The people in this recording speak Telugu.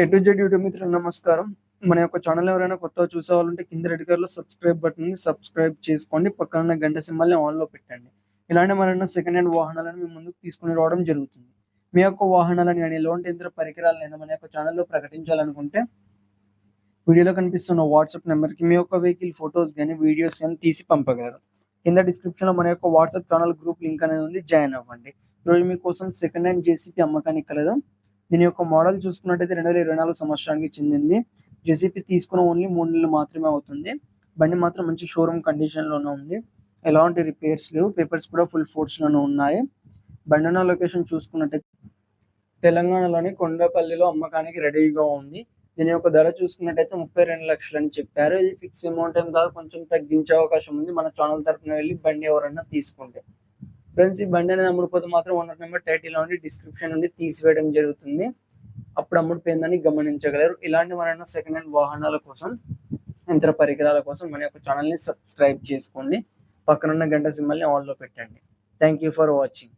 ఏ టు జెడ్ యూట్యూబ్ మిత్రులు నమస్కారం. మన యొక్క ఛానల్ ఎవరైనా కొత్తగా చూసే వాళ్ళు ఉంటే కింద రెడ్ కలర్ సబ్స్క్రైబ్ బటన్ని సబ్స్క్రైబ్ చేసుకోండి. పక్కన ఉన్న గంట సింబల్ని ఆన్లో ఆన్లో పెట్టండి. ఇలాంటి మరైనా సెకండ్ హ్యాండ్ వాహనాలను మీ ముందుకు తీసుకుని రావడం జరుగుతుంది. మీ యొక్క వాహనాలను కానీ ఎలాంటి పరికరాలు అయినా మన యొక్క ఛానల్లో ప్రకటించాలనుకుంటే వీడియోలో కనిపిస్తున్న వాట్సాప్ నెంబర్కి మీ యొక్క వెహికల్ ఫొటోస్ కానీ వీడియోస్ కానీ తీసి పంపగలరు. కింద డిస్క్రిప్షన్లో మన యొక్క వాట్సాప్ ఛానల్ గ్రూప్ లింక్ అనేది ఉంది. జాయిన్ అవ్వండి. ఈరోజు మీకోసం సెకండ్ హ్యాండ్ జేసీపీ అమ్మకానికి కలదు. దీని యొక్క మోడల్ చూసుకున్నట్టయితే రెండు వేల ఇరవై నాలుగు సంవత్సరానికి చెందింది. జెసిపి తీసుకున్న ఓన్లీ మూడు నెలలు మాత్రమే అవుతుంది. బండి మాత్రం మంచి షోరూమ్ కండిషన్లోనే ఉంది. ఎలాంటి రిపేర్స్ లేవు. పేపర్స్ కూడా ఫుల్ ఫోర్స్లోనే ఉన్నాయి. బండి లొకేషన్ చూసుకున్నట్టయితే తెలంగాణలోని కొండపల్లిలో అమ్మకానికి రెడీగా ఉంది. దీని యొక్క ధర చూసుకున్నట్టయితే ముప్పై రెండు లక్షలు అని చెప్పారు. ఇది ఫిక్స్ అమౌంట్ ఏం కాదు. కొంచెం తగ్గించే అవకాశం ఉంది. మన ఛానల్ తరఫున వెళ్ళి బండి ఎవరైనా తీసుకుంటే. ఫ్రెండ్స్ ఈ బండి అనేది అమ్ముడుపోతే మాత్రం ఓనర్ నెంబర్ టైటిల్ నుండి డిస్క్రిప్షన్ నుండి తీసివేయడం జరుగుతుంది. అప్పుడు అమ్ముడుపోయిందని గమనించగలరు. ఇలాంటి మరైనా సెకండ్ హ్యాండ్ వాహనాల కోసం యంత్ర పరికరాల కోసం మన యొక్క ఛానల్ని సబ్స్క్రైబ్ చేసుకోండి. పక్కనున్న గంట సింబల్ని ఆన్లో పెట్టండి. Thank you for watching